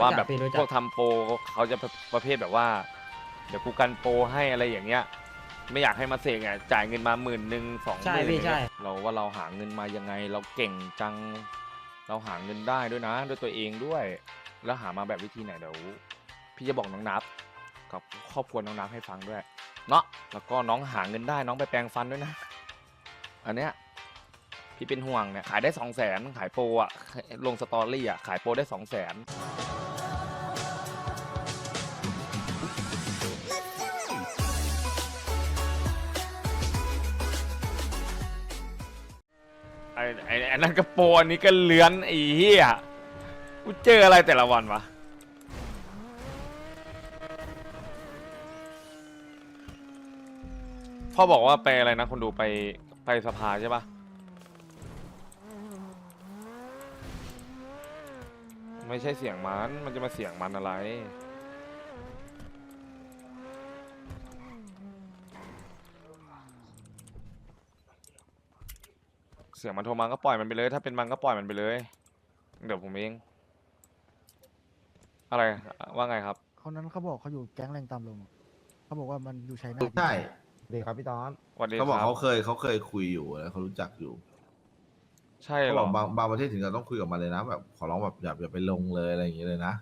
ว่าแบบพี่รู้จัก พวกทำโปรเขาจะประเภทแบบว่าเดี๋ยวกูกันโปรให้อะไรอย่างเงี้ย ไม่อยากให้มาเสกอะจ่ายเงินมาหมื่นหนึ่งสองหใช่มื่นพี่ใช่ เราว่าเราหาเงินมายังไง เราเก่งจัง เราหาเงินได้ด้วยนะ ด้วยตัวเองด้วย แล้วหามาแบบวิธีไหนเดี๋ยวพี่จะบอกน้องนับ กับครอบครัวน้องนับให้ฟังด้วย เนาะแล้วก็น้องหาเงินได้น้องไปแปลงฟันด้วยนะ อันเนี้ยพี่เป็นห่วงเนี่ยขายได้สองแสนขายโปรอะลงสตอรี่อะขายโปรได้สองแสน ไอ้ไอ้นั่นกระโปรงอันนี้ก็เลื้อนไอ้เหี้ยกูเจออะไรแต่ละวันวะพ่อบอกว่าไปอะไรนะคนดูไปไปสภาใช่ปะไม่ใช่เสียงมัน มันจะมาเสียงมันอะไร สียงมันโทรมาก็ปล่อยมันไปเลย ถ้าเป็นมันก็ปล่อยมันไปเลย เดี๋ยวผมเอง อะไรว่าไงครับ คนนั้นเขาบอกเขาอยู่แก๊งแรงตามลงเขาบอกว่ามันอยู่ชัยนาทใช่ดีครับพี่ตอนสวัสดีเขาบอกครับเขาเคยเขาเคยคุยอยู่แล้วเขารู้จักอยู่ ใช่เขาเหรบออกบางบางประเทศถึงกับต้องคุยกับมันเลยนะแบบขอร้องแบบอย่าอย่าไปลงเลยอะไรอย่างเงี้ยเลยนะ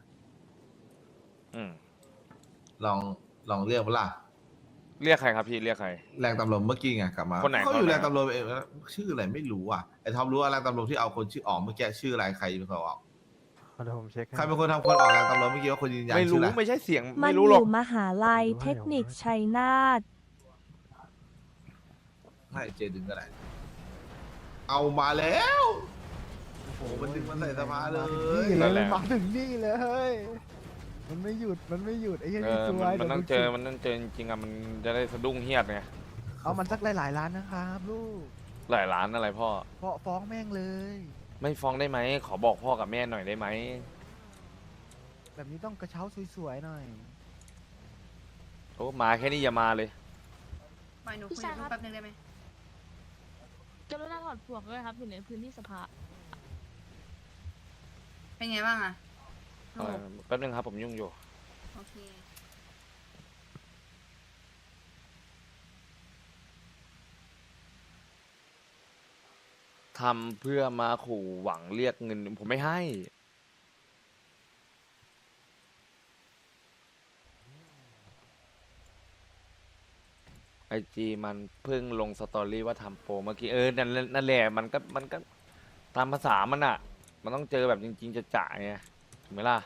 อืมลองลองเรียกเวล่ะ เรียกใครครับพี่เรียกใคร แรงตำรวจเมื่อกี้ไงกลับมาคนไหนเขาอยู่คนไหนแรงตำรวจเองชื่ออะไรไม่รู้อะไอ้ทอมรู้ว่าแรงตำรวจที่เอาคนชื่อออกเมื่อกี้ชื่ออะไรใครเป็นคนออกเดี๋ยวผมเช็คให้ใครเป็นคนทำคนออกแรงตำรวจเมื่อกี้ว่าคนยืนยันไม่ชื่รู้ออะไรไม่ใช่เสียงมันไม่อรู้หรอกยู่มหาลัยเทคนิคชัยนาท ให้เจดึงก็ได้เอามาแล้วโอ้โหมันดึงมันใส่สภาเลย นี่นั่เลนแหยละมาถึงนี่เลยเฮ้ย มันไม่หยุด มันไม่หยุดไอ้เหี้ยเอนี่อสมัวนยมันดี๋ยวต้องดูเจอสิมันต้องเจอจริงๆอะมันจะได้สะดุ้งเฮียดไง เอามันสักหลายๆล้านนะครับลูกหลายล้านอะไรพ่อ เพราะฟ้องแม่งเลย ไม่ฟ้องได้ไหม ขอบอกพ่อกับแม่หน่อยได้ไหม แบบนี้ต้องกระเช้าสวยๆหน่อย โอ้มาแค่นี้อย่ามาเลย ปล่อยหนูพี่คุยชายกับครับลูกแป๊บนึงได้ไหมกรุณาถอดพวกด้วยครับอยู่ในพื้นที่สภาเป็นไงบ้างอะ ลูกแป๊บนึงครับผมยุ่งอยู่ โอเค ทำเพื่อมาขู่หวังเรียกเงิน ผมไม่ให้ ไอจีมันเพิ่งลงสตอรี่ว่าทำโปรเมื่อกี้ เออ นั่นแหละนั่นแหละมันก็มันก็ตามภาษามันอะมันต้องเจอแบบจริง ๆจะจ่ายไงถูก ไหมล่ะ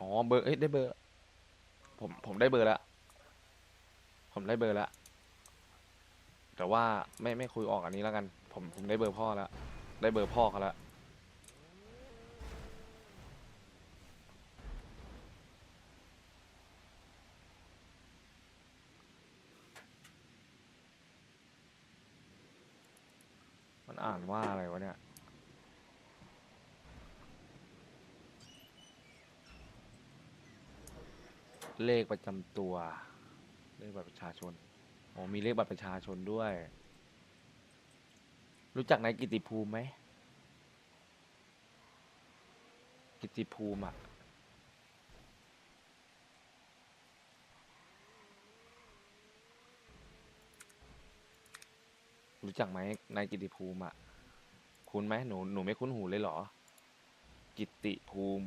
อ๋อ เบอร์ เอ้ย ได้เบอร์ ผม ผมได้เบอร์แล้ว ผมได้เบอร์แล้ว แต่ว่าไม่ ไม่คุยออกอันนี้แล้วกัน ผม ผมได้เบอร์พ่อแล้ว ได้เบอร์พ่อเขาแล้ว อ่านว่าอะไรวะเนี่ย เลขประจำตัว เลขบัตรประชาชนโอ๋อมีเลขบัตรประชาชนด้วย รู้จักนายกิติภูมิไหม กิติภูมิอะ รู้จักไหมนายกิติภูมิอะ คุ้นไหมหนูหนูไม่คุ้นหูเลยเหรอ กิติภูมิ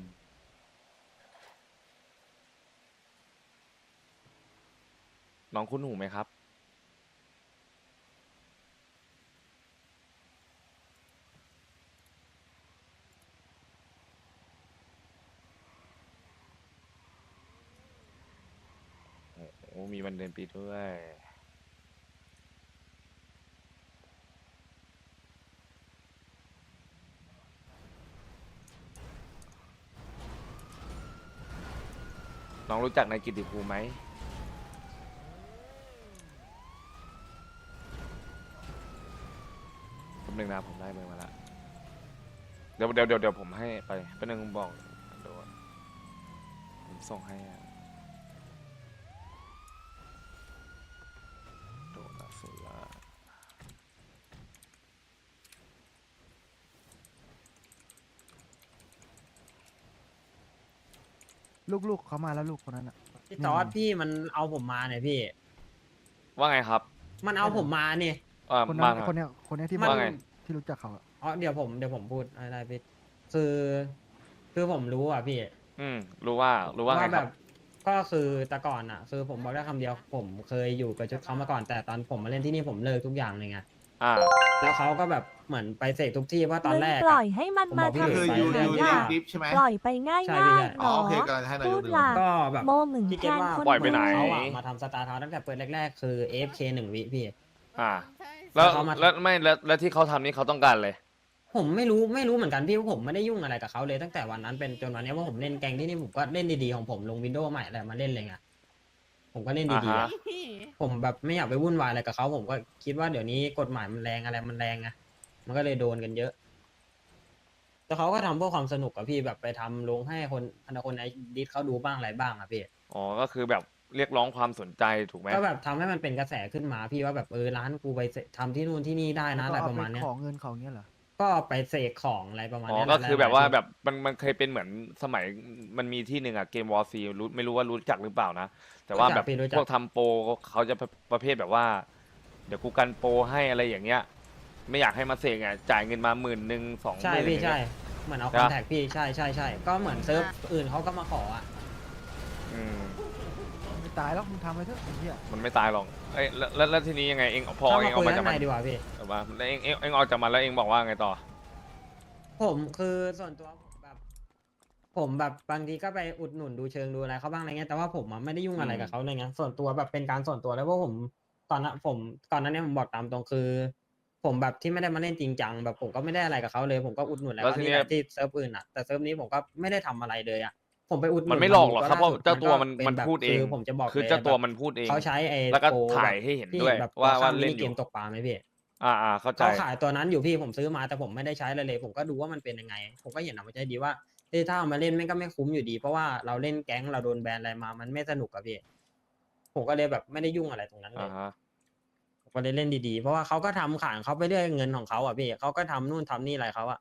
น้องคุ้นหูไหมครับ โอ้โหมีวันเดือนปีด้วย น้องรู้จักนายกิติภูมิไหมคนหนึ่งนะผมได้เบอร์มาแล้วเดี๋ยวเดี๋ยวเดี๋ยวผมให้ไปเป็นหนึ่งบอกดูผมส่งให้อะ ลูกๆเขามาแล้วลูกคนนั้นอะ พี่ตอดพี่มันเอาผมมาเนี่ยพี่ ว่าไงครับมันเอาผมมาเนี่ย เอ่อคนมานั้นคนเนี้ยคนเนี้ยที่ว่าไง ที่รู้จักเขาอะอ๋อเดี๋ยวผมเดี๋ยวผมพูดอะไรพี่คือ คือผมรู้อะพี่อืมรู้ว่ารู้ว่าไงคแบรับ บ ก็คือแต่ก่อนอะ คือผมบอกได้คำเดียวผมเคยอยู่กับชุดเขามาก่อนแต่ตอนผมมาเล่นที่นี่ผมเลิกทุกอย่างเลยไง อ่า แล้วเขาก็แบบเหมือนไปเสกทุกที่ว่าตอนมึงแรกปล่อะอยให้มันผมมาบอกพี่ ทำคือไปยูเรื่ยูอยเล่ๆนดิฟใช่ไหมปล่อยไปง่ายใช่พี่ง่ายใช่ หรอ๋ออโอเคกำลังจะให้นายพูกดดูล่ะก็แบบโมเหมึงพี่แทเก็ตนว่าคนปล่อยไปไหน เขาอะมาทำสตาร์ทาวน์ตั้งแต่เปิดแรกๆ คือ AFK หนึ่งวิพี่ อ่าแล้วเขามา แล้วไม่แล้วแล้วที่เขาทำนี่เขาต้องการเลย ผมไม่รู้ไม่รู้เหมือนกันพี่ว่าผมไม่ได้ยุ่งอะไรกับเขาเลยตั้งแต่วันนั้นเป็นจนวันนี้ว่าผมเล่นแกงที่นี่ผมก็เล่นดีๆของผมลงวินโดว์ใหม่แหละมาเล่นเลยไง ผมก็เล่นดีๆอ่าอะฮะผมแบบไม่อยากไปวุ่นวายอะไรกับเขาผมก็คิดว่าเดี๋ยวนี้กฎหมายมันแรงอะไรมันแรงไงมันก็เลยโดนกันเยอะ แต่เขาก็ทำเพื่อความสนุกกับพี่แบบไปทำลงให้คนอนาคนในดิสเขาดูบ้างอะไรบ้างอะพี่ อ๋อ ก็คือแบบเรียกร้องความสนใจถูกไหม ก็แบบทำให้มันเป็นกระแสขึ้นมาพี่ว่าแบบเออร้านกูไปเสทำที่นู่นที่นี่ได้นะอะไรแล้วก็ประมาณเนี้ยเอขอเงินเขาเงี้ยเหรอ ก็ไปเสกของอะไรประมาณอ๋อเนี้ยก็คือแบบว่าหลยๆแบบมันมันเคยเป็นเหมือนสมัยมันมีที่หนึ่งอะเกมวอร์ซีรู้ไม่รู้ว่ารู้จักหรือเปล่านะ แต่ว่าแบบพวกทำโปรเขาจะประเภทแบบว่า เดี๋ยวกูกันโปรให้อะไรอย่างเงี้ย ไม่อยากให้มาเสกอะจ่ายเงินมาหมื่นหนึ่งสองหใช่มื่น พี่ใช่ เหมือนเอาคอนแทคพี่ใช่ใช่ใช่ก็เหมือนเซิร์ฟอื่นเขาก็มาขออะอืมไม่ตายแล้วมึงทำไปเถอะไอ้เหี้ยมันไม่ตายหรอกเอ้ยแล้วแล้วแล้วทีนี้ยังไงเองพอเข้าเอมางออคุกยมาข้าจากงในมันดีกว่าพี่ แต่ว่าแล้วเองเองเองออกจากมันแล้วเองบอกว่าไงต่อ ผมคือส่วนตัวแบบ ผมแบบบางทีก็ไปอุดหนุนดูเชิงดูอะไรเขาบ้างอะไรเงี้ยแต่ว่าผมอะไม่ได้ยุ่งอะไรกับเขาเลยไงส่วนตัวแบบเป็นการส่วนตัวแล้วเพราะผมตอนนั้นผมก่อนหนั้นเนี่ยผมบอกตามตรงคือ ผมแบบที่ไม่ได้มาเล่นจริงจังแบบผมก็ไม่ได้อะไรกับเขาเลย ผมก็อุดหนุนอะไรแล้วเขาทีนี่เนี้แหยละที่เซิร์ฟอื่นอะแต่เซิร์ฟนี้ผมก็ไม่ได้ทำอะไรเลยอะผมไปอุดหนุนมันไม่หลอกหรอกครับเพราะล่สุเจ้าตัวมันก็มันแบบพูดเองคือผมจะบอกคือลยเจ้าตัวแบบมันพูดเอง เขาใช้ไอ้แล้วก็โปรถ่ายแบบให้เห็นที่ด้วยแบบว่าว่าข้งเล่นมิอเกยู่มตกปลาไหมพี่ อ่าอ่าเข้าใจ เขาขายตัวนั้นอยู่พี่ผมซื้อมาแต่ผมไม่ได้ใช้เลยเลย ผมก็ดูว่ามันเป็นยังไง ผมก็เห็นออกมาใช้ดีว่าเอ้ยถ้าเอามาเล่นแม่งก็ไม่คุ้มอยู่ดี เพราะว่าเราเล่นแก๊งเราโดนแบนอะไรมามันไม่สนุกอะพี่ผมก็เลยแบบไม่ได้ยุ่งอะไรตรงนั้นเลอ่ายฮะ ผมก็เลยเล่นดีๆ เพราะว่าเขาก็ทำขายของเขาไปเรื่อยเงินของเขาอะพี่เขาก็ทำนู่นทำนี่อะไรเขาอะ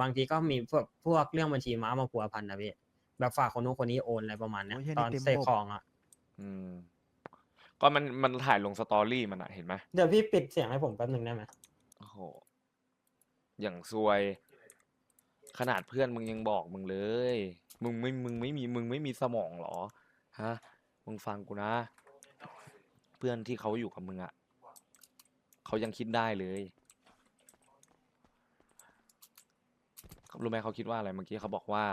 บางทีก็มีพวกพวกเรื่องบัญชีม้ามาพัวพันนะพี่แบบฝากคนนู้นคนนี้โอนอะไรประมาณเนี้ยโอ้ยเหี้ยตอนนี่เต็มเสกระบบ ของอะ อืม ก็มันมันถ่ายลงสตอรี่มันอะเห็นไหมเดี๋ยวพี่ปิดเสียงให้ผมแป๊บหนึ่งได้ไหมโอ้โหอย่างซวย ขนาดเพื่อนมึงยังบอกมึงเลย มึงไม่มึงไม่มีมึงไม่มีสมองเหรอฮะมึงฟังกูนะ เพื่อนที่เขาอยู่กับมึงอะเขายังคิดได้เลยรู้ไหมเขาคิดว่าอะไรเมื่อกี้เขาบอกว่า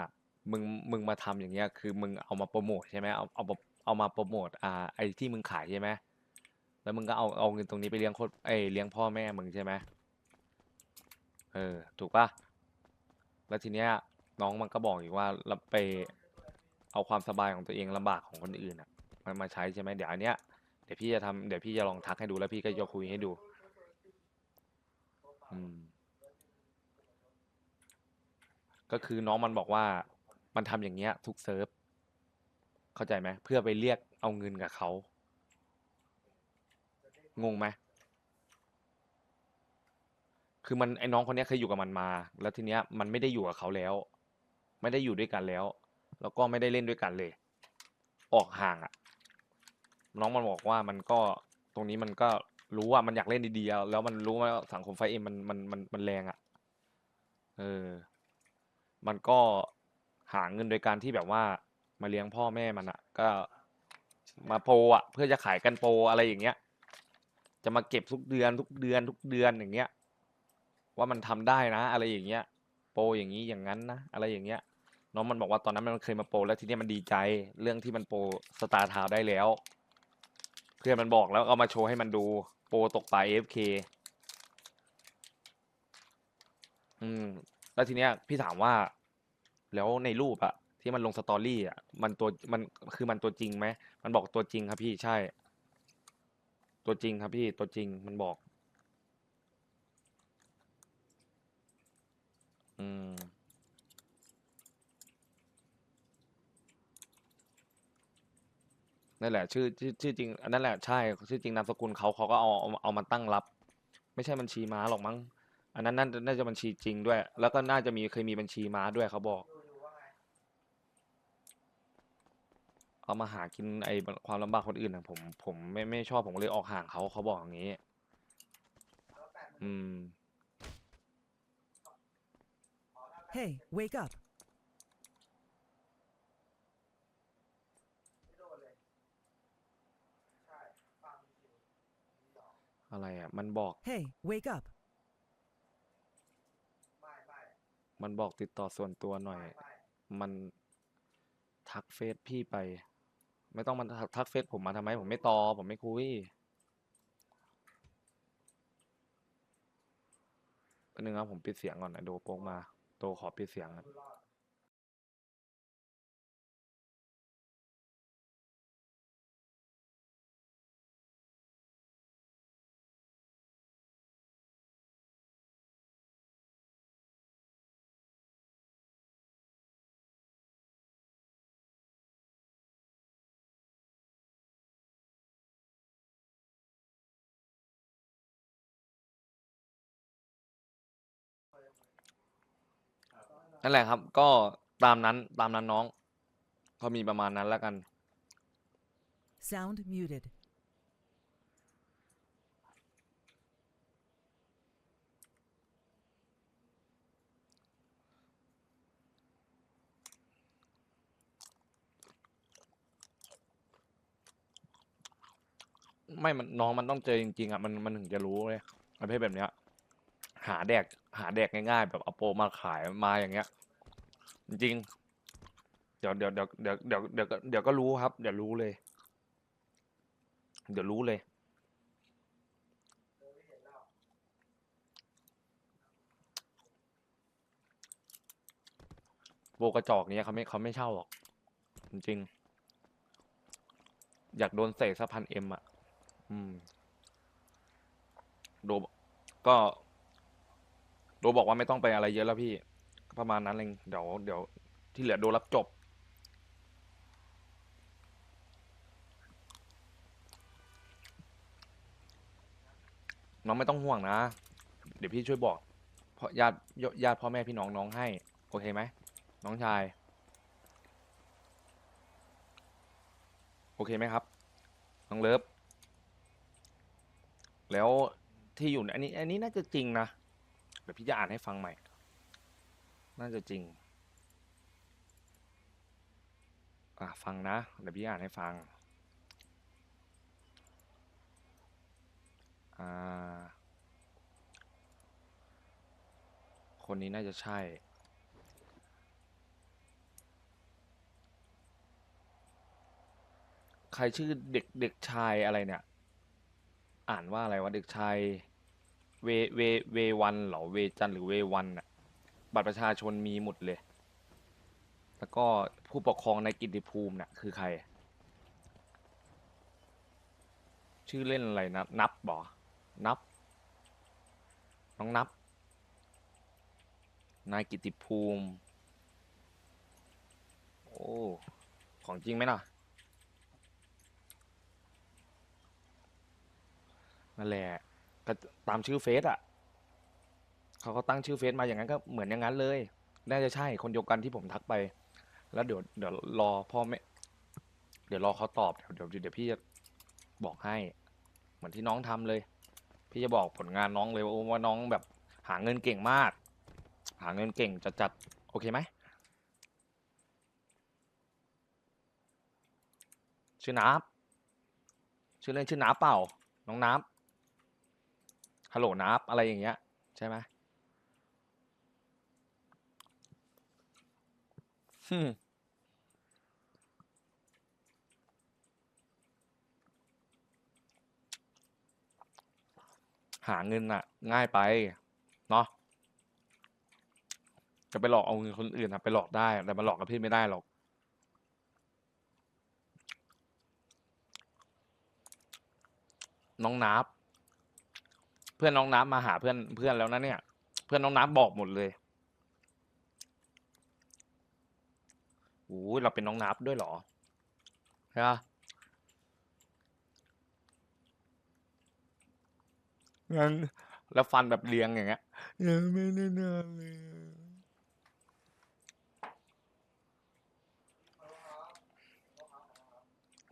มึงมึงมาทำอย่างเงี้ย คือมึงเอามาโปรโมทใช่ไหมเอาเอามา เอามาโปรโมทอ่าไอ้ที่มึงขายใช่ไหมแล้วมึงก็เอาเอาเงินตรงนี้ไปเลี้ยงโคตรเอ้ยเลี้ยงพ่อแม่มึงใช่ไหมเออถูกปะแล้วทีเนี้ยน้องมันก็บอกอีกว่าเราไปเอาความสบายของตัวเองลำบากของคนอื่นอะมันมาใช้ใช่ไหมเดี๋ยวอันเนี้ยเดี๋ยวพี่จะทำเดี๋ยวพี่จะลองทักให้ดูแล้วพี่ก็จะคุยให้ดูอืมก็คือน้องมันบอกว่ามันทำอย่างเงี้ยทุกเซิร์ฟ เข้าใจไหมเพื่อไปเรียกเอาเงินกับเขางงไหมคือมันไอ้น้องคนเนี้ยเคยอยู่กับมันมา แล้วทีเนี้ยมันไม่ได้อยู่กับเขาแล้ว ไม่ได้อยู่ด้วยกันแล้ว แล้วก็ไม่ได้เล่นด้วยกันเลย ออกห่างอะน้องมันบอกว่ามันก็ตรงนี้มันก็รู้ว่ามันอยากเล่นดีๆแล้วมันรู้ว่าสังคมไฟเอ็มมันมันมันมันแรงอะเออ มันก็หาเงินโดยการที่แบบว่า มาเลี้ยงพ่อแม่มันอะก็มาโปรอะเพื่อจะขายกันโปรอะไรอย่างเงี้ย จะมาเก็บทุกเดือนทุกเดือนทุกเดือนอย่างเงี้ย ว่ามันทำได้นะ อะไรอย่างเงี้ย โปรอย่างนี้อย่างนั้นนะอะไรอย่างเงี้ยน้องมันบอกว่าตอนนั้นมันเคยมาโปรแล้วทีเนี้ยมันดีใจเรื่องที่มันโปรสตาร์ทาวได้แล้ว เพื่อนมันบอกแล้วเอามาโชว์ให้มันดูโปรตกปลา AFK อืม แล้วทีเนี้ยพี่ถามว่า แล้วในรูปอะ ที่มันลงสตอรี่อะ มันตัวมันคือมันตัวจริงไหมมันบอกตัวจริงครับพี่ใช่ ตัวจริงครับพี่ตัวจริงมันบอก อืมนั่นแหละชื่อชื่อชื่อจริงอันนั่นแหละใช่ชื่อจริงนามสกุลเขาเขาก็เอาเอาเอามาตั้งรับ ไม่ใช่บัญชีม้าหรอกมั้งอันนั้นน่าน่าจะบัญชีจริงด้วย แล้วก็น่าจะมีเคยมีบัญชีม้าด้วยเขาบอก เอามาหากินไอความลำบากคนอื่นอะผมผมไม่ไม่ชอบผมก็เลยออกห่างเขาเขาบอกอย่างนี้ อืม Hey, wake up. อะไรอะ มันบอก Hey, wake up. มันบอกติดต่อส่วนตัวหน่อย มันทักเฟซพี่ไป ไม่ต้องมาทักทกเฟซผมมาทำไม ผมไม่ตอบผมไม่คุยนึงครับผมปิดเสียงก่อนนะโดโปกมาโตขอปิดเสียงครับ นั่นแหละครับ ก็ตามนั้นตามนั้นน้อง ก็มีประมาณนั้นแล้วกัน Sound muted. ไม่มันน้องมันต้องเจอจริงๆอะมันมันถึงจะรู้เลยประเภทแบบเนี้ย หาแดก หาแดกง่ายๆ แบบเอาโปรมาขายมาอย่างเงี้ย จริงเดี๋ยวเดี๋ยวเดี๋ยวเดี๋ยวเดี๋ยวเดี๋ยวก็เดี๋ยวก็รู้ครับ เดี๋ยวรู้เลย เดี๋ยวรู้เลย โบกระจอกเนี้ยเขาไม่เขาไม่เช่าหรอก จริง อยากโดนเสกสักพันเอ็มอะ อืม โดก็ โดบอกว่าไม่ต้องไปอะไรเยอะแล้วพี่ประมาณนั้นเองเดี๋ยวเดี๋ยวที่เหลือโดรับจบ น้องไม่ต้องห่วงนะ เดี๋ยวพี่ช่วยบอกเพราะญาติญาติพ่อแม่พี่น้องน้องให้ โอเคไหมน้องชาย โอเคไหมครับน้องเลิฟแล้วที่อยู่อันนี้ อันนี้น่าจะจริงนะ เดี๋ยวพี่จะอ่านให้ฟังใหม่ น่าจะจริง อะฟังนะ เดี๋ยวพี่อ่านให้ฟัง อ่า คนนี้น่าจะใช่ใครชื่อเด็กเด็กชายอะไรเนี่ย อ่านว่าอะไรวะเด็กชาย เวเวเววันเหรอเวจันหรือเววันน่ะบัตรประชาชนมีหมดเลย แล้วก็ผู้ปกครองในกิติภูมิน่ะคือใคร ชื่อเล่นอะไรนะนับบ่นับ น้องนับ นายกิติภูมิ โอ้ของจริงไหมน่ะนั่นแหละ ก็ตามชื่อเฟซอะเขาก็ตั้งชื่อเฟซมาอย่างนั้นก็เหมือนอย่างนั้นเลย น่าจะใช่คนเดียวกันที่ผมทักไป แล้วเดี๋ยวเดี๋ยวรอพ่อแม่เดี๋ยวรอเขาตอบเดี๋ยวเดี๋ยวเดี๋ยวพี่จะบอกให้ เหมือนที่น้องทำเลย พี่จะบอกผลงานน้องเลยว่าว่าน้องแบบหาเงินเก่งมาก หาเงินเก่งจัดจัดๆโอเคไหมชื่อนับชื่อเล่นชื่อนับเปล่า น้องนับ ฮัลโหลนับอะไรอย่างเงี้ยใช่ไหมฮึหาเงินอะง่ายไป เนาะจะไปหลอกเอาเงินคนอื่นอะไปหลอกได้ แต่มาหลอกกับพี่ไม่ได้หรอก น้องนับ พื่อนน้องนับมาหาเพื่อนเพื่อนแล้วนะเนี่ย เพื่อนน้องนับบอกหมดเลยโอ้ยเราเป็นน้องนับด้วยเหรอใช่ปะงั้นแล้วฟันแบบเรียงอย่างเงี้ยยังไม่ได้นอนเลย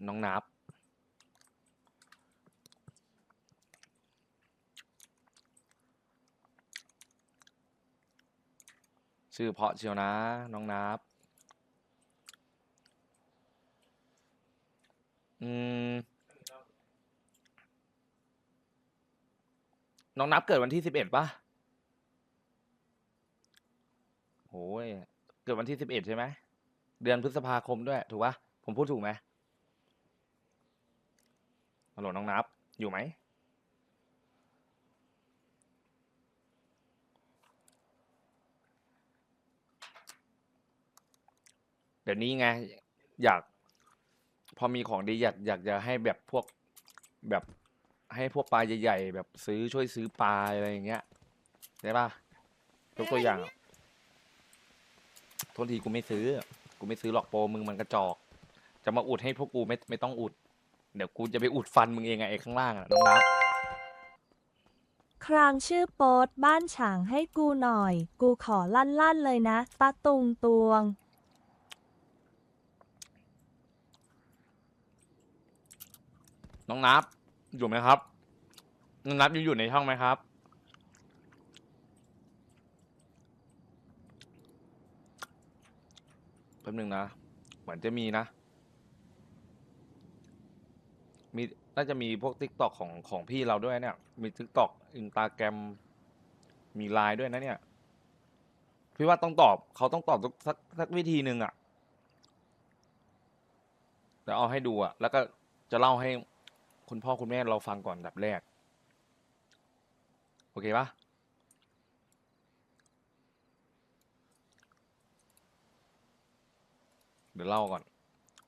น้องนับ ชื่อเพาะเชียวนะ น้องนับ อืม น้องนับเกิดวันที่สิบเอ็ดป่ะโอ้ยเกิดวันที่สิบเอ็ดใช่ไหม เดือนพฤษภาคมด้วย ถูกปะผมพูดถูกไหมฮัลโหลน้องนับ อยู่ไหม ดี๋ยวนี้ไงอยาก พอมีของดีอยากอยากจะให้แบบพวกแบบให้พวกปลาใหญ่ๆแบบซื้อช่วยซื้อปลาอะไรอย่างเงี้ยได้ปะยกตัวอย่างโทษทีกูไม่ซื้อ กูไม่ซื้อหรอกโปรมึงมันกระจอก จะมาอุดให้พวกกูไม่ไม่ต้องอุด เดี๋ยวกูจะไปอุดฟันมึงเองไงไอ้ข้างล่างอะน้องนับครางชื่อโป๊ดบ้านฉางให้กูหน่อย กูขอลั่นลั่นๆเลยนะตาตุงตวง น้องนับอยู่ไหมครับน้องนับยังอยู่ในช่องไหมครับ แป๊บนึงนะ เหมือนจะมีนะ มีน่าจะมีพวก t ิ k t o k ของของพี่เราด้วยเนี่ย มี t ิ k t o k อินตาแกรมมีไลน์ด้วยนะเนี่ย พี่ว่าต้องตอบเขาต้องตอบสักสักวิธีหนึ่งอะ่ะเดี๋ยวเอาให้ดูอะ่ะ แล้วก็จะเล่าให้ คุณพ่อคุณแม่เราฟังก่อนดับแรก โอเคปะเดี๋ยวเล่าก่อน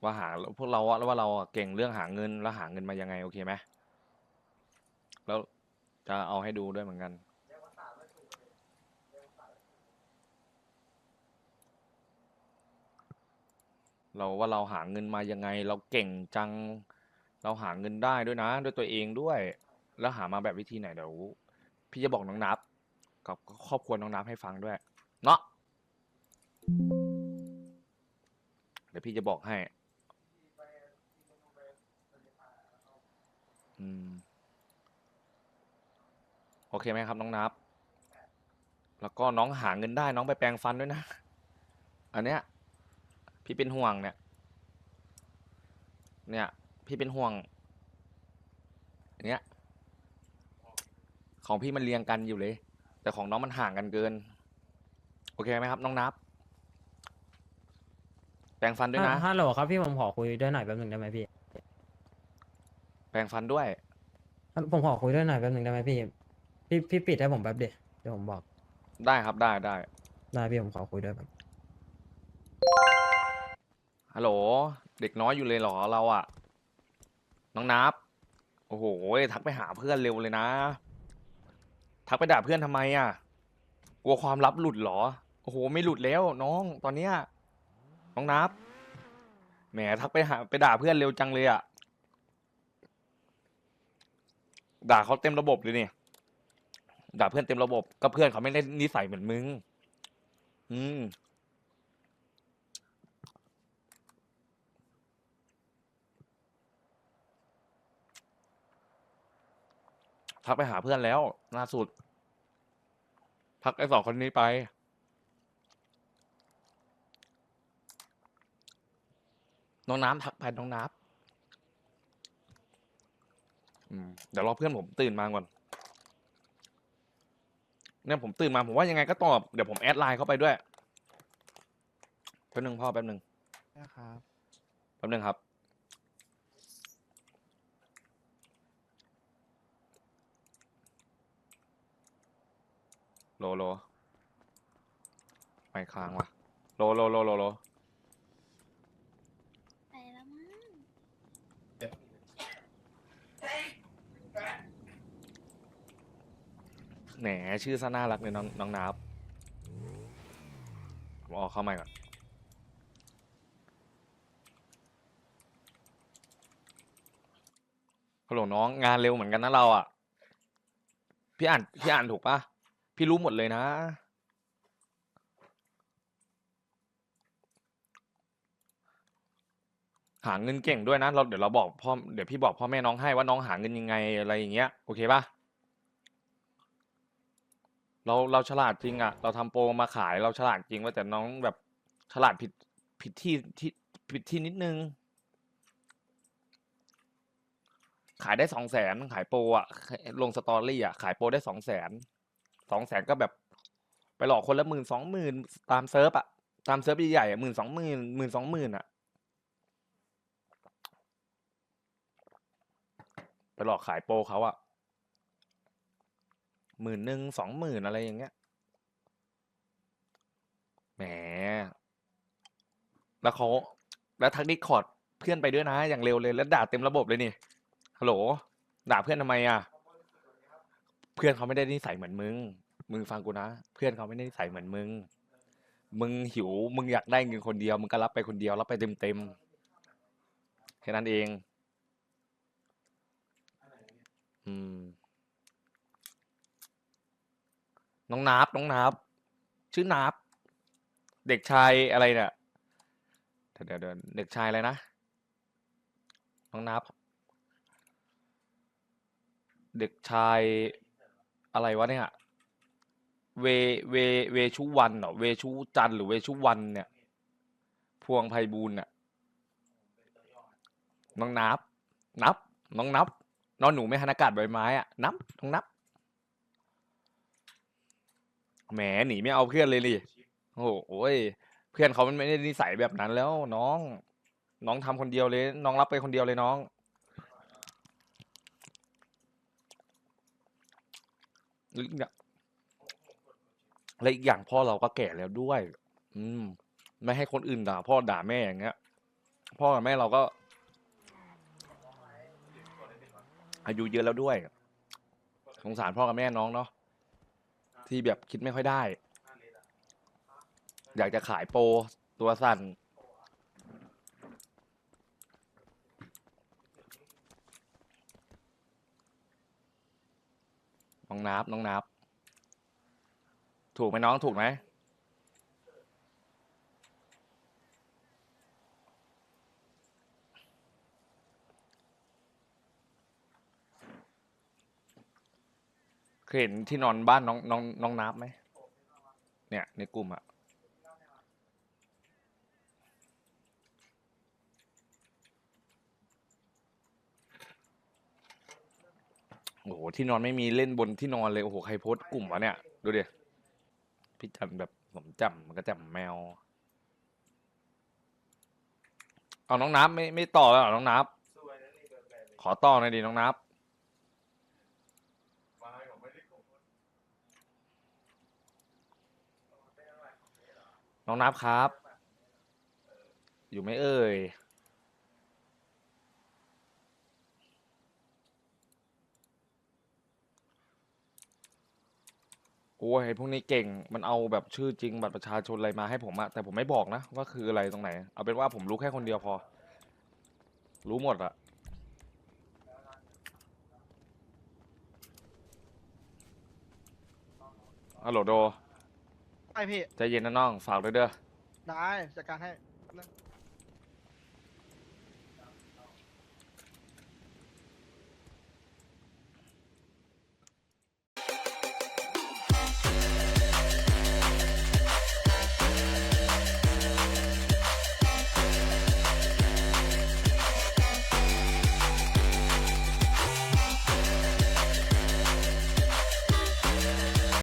ว่าหาพวกเราว่าเราเก่งเรื่องหาเงินแล้วหาเงินมายังไงโอเคไหมแล้วจะเอาให้ดูด้วยเหมือนกันเราว่าเราหาเงินมายังไง เราเก่งจัง เราหาเงินได้ด้วยนะ ด้วยตัวเองด้วย แล้วหามาแบบวิธีไหนเดี๋ยวพี่จะบอกน้องนับ กับครอบครัวน้องนับให้ฟังด้วย เนาะเดี๋ยวพี่จะบอกให้ อืม โอเคไหมครับน้องนับ แล้วก็น้องหาเงินได้น้องไปแปลงฟันด้วยนะ อันเนี้ย พี่เป็นห่วงเนี่ย เนี่ย พี่เป็นห่วงอันเนี้ย ของพี่มันเรียงกันอยู่เลย แต่ของน้องมันห่างกันเกิน โอเคไหมครับ น้องนับแปรงฟันด้วยนะฮัลโหลครับพี่ผมขอคุยด้วยหน่อยแป๊บหนึ่งได้ไหมพี่ แปรงฟันด้วย ผมขอคุยด้วยหน่อยแป๊บหนึ่งได้ไหมพี่ พี่พี่ปิดให้ผมแป๊บเดียวเดี๋ยวผมบอกได้ครับได้ได้ได้พี่ผมขอคุยด้วยแบบฮัลโหล เด็กน้อยอยู่เลยเหรอเราอะ น้องนับ โอ้โหทักไปหาเพื่อนเร็วเลยนะ ทักไปด่าเพื่อนทำไมอะกลัวความลับหลุดเหรอ โอ้โห ไม่หลุดแล้วน้องตอนเนี้ยน้องนับ แหมทักไปหาไปด่าเพื่อนเร็วจังเลยอะ ด่าเขาเต็มระบบเลยเนี่ยด่าเพื่อนเต็มระบบ ก็เพื่อนเขาไม่ได้นิสัยเหมือนมึง อืม ทักไปหาเพื่อนแล้วล่าสุด ทักไอ้สองคนนี้ไป น้องน้ำทักไปน้องน้ำอืมเดี๋ยวรอเพื่อนผมตื่นมาก่อน เนี่ยผมตื่นมาผมว่ายังไงก็ตอบ เดี๋ยวผมแอดไลน์เข้าไปด้วยแป๊บนึงพ่อแป๊บนึงนะครับแป๊บนึงครับ โลโลไม่ค้างว่ะ โลโลโลโลโลไปแล้วมั้งแหนชื่อซะน่ารักเลยน้องน้องนับผมออกเข้ามาก่อน ฮัลโหลน้องงานเร็วเหมือนกันนะเราอะ พี่อ่านพี่อ่านถูกปะ พี่รู้หมดเลยนะ หาเงินเก่งด้วยนะ เราเดี๋ยวเราบอกพ่อเดี๋ยวพี่บอกพ่อแม่น้องให้ว่าน้องหาเงินยังไงอะไรอย่างเงี้ยโอเคปะเราเราฉลาดจริงอะเราทำโปรมาขายเราฉลาดจริงว่าแต่น้องแบบฉลาดผิดผิดที่ที่ผิดที่นิดนึง ขายได้สองแสนขายโปรอะลงสตอรี่อะขายโปรได้สองแสน สองแสนก็แบบ ไปหลอกคนละหมื่นสองหมื่นตามเซิร์ฟอะตามเซิร์ฟใหญ่ๆอะหมื่นสองหมื่นหมื่นสองหมื่นอะไปหลอกขายโปรเขาอะหมื่นหนึ่งสองหมื่นอะไรอย่างเงี้ยแหมแล้วเขาแล้วทักดิคอร์ดเพื่อนไปด้วยนะ อย่างเร็วเลยแล้วด่าเต็มระบบเลยนี่ฮัลโหลด่าเพื่อนทำไมอะ พื่อนเขาไม่ได้นิสัยเหมือนมึง มึงฟังกูนะ เพื่อนเขาไม่ได้นิสัยเหมือนมึง มึงหิว มึงอยากได้เงินคนเดียว มึงก็รับไปคนเดียว รับไปเต็มเต็มแค่นั้นเอง อืม น้องนับ น้องนับ ชื่อนับ เด็กชายอะไรเนี่ยเดี๋ยวเดี๋ยวเด็กชายอะไรนะ น้องนับ เด็กชาย อะไรวะเนี่ย เว เว เวชุวันเหรอ เวชุจันทร์หรือเวชุวันเนี่ย พวงไพบูลย์น่ะ น้องนับ นับ น้องนับนอนหนูไม่หันอากาศใบไม้อะนับ น้องนับ แหมหนีไม่เอาเพื่อนเลยดิโอ้โหโอ้ย เพื่อนเขามันไม่ได้นิสัยแบบนั้นแล้วน้อง น้องทำคนเดียวเลย น้องรับไปคนเดียวเลยน้อง แล้วอีกอย่างและอีกอย่างพ่อเราก็แก่แล้วด้วย อืม ไม่ให้คนอื่นด่า พ่อด่าแม่อย่างเงี้ย พ่อกับแม่เราก็ อายุเยอะแล้วด้วยสงสารพ่อกับแม่น้องเนาะที่แบบคิดไม่ค่อยได้ อยากจะขายโปรตัวสั่น น้องนับน้องนับ ถูกไหมน้องถูกไหมเคยเห็นที่นอนบ้านน้องน้องน้องนับไหมเนี่ย ในกลุ่มอะ โอ้โหที่นอนไม่มีเล่นบนที่นอนเลย โอ้โห ใครโพสต์กลุ่มวะเนี่ย ดูดิพี่จำแบบผมจำมันก็จำแมว เอาน้องนับไม่ไม่ต่อแล้วเหรอน้องนับ ขอต่อหน่อยดิน้องนับ น้องนับครับ อยู่ไหมเอ่ย โอ้ยไอ้พวกนี้เก่งมันเอาแบบชื่อจริงบัตรประชาชนอะไรมาให้ผมอะแต่ผมไม่บอกนะว่าคืออะไรตรงไหน เอาเป็นว่าผมรู้แค่คนเดียวพอ รู้หมดอะฮัลโหลโดไอพี่ ใจเย็นนะน้องฝากด้วยเด้อ ได้จัดการให้